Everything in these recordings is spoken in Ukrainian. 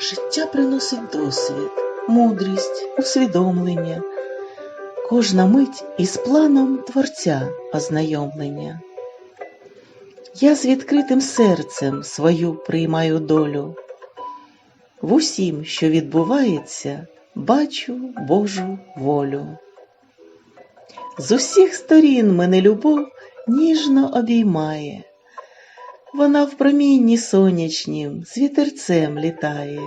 Життя приносить досвід, мудрість, усвідомлення, кожна мить із планом Творця ознайомлення. Я з відкритим серцем свою приймаю долю. В усім, що відбувається, бачу Божу волю. З усіх сторін мене любов ніжно обіймає. Вона в промінні сонячнім з вітерцем літає.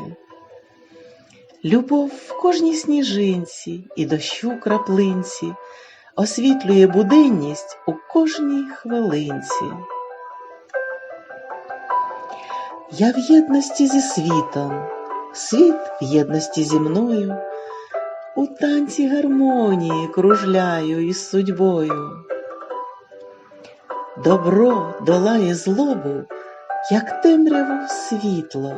Любов в кожній сніжинці і дощу краплинці освітлює буденність у кожній хвилинці. Я в єдності зі світом, світ в єдності зі мною, у танці гармонії кружляю із судьбою. Добро долає злобу, як темряву світло.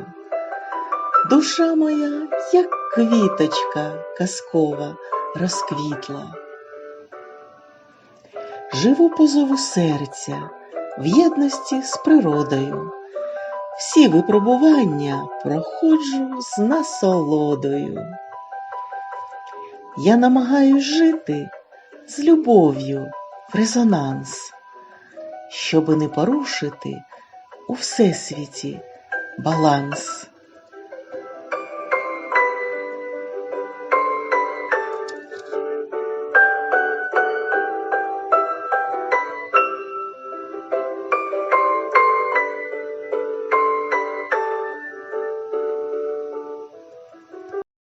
Душа моя, як квіточка казкова, розквітла. Живу по зову серця в єдності з природою. Всі випробування проходжу з насолодою. Я намагаюсь жити з любов'ю в резонанс, щоби не порушити у всесвіті баланс.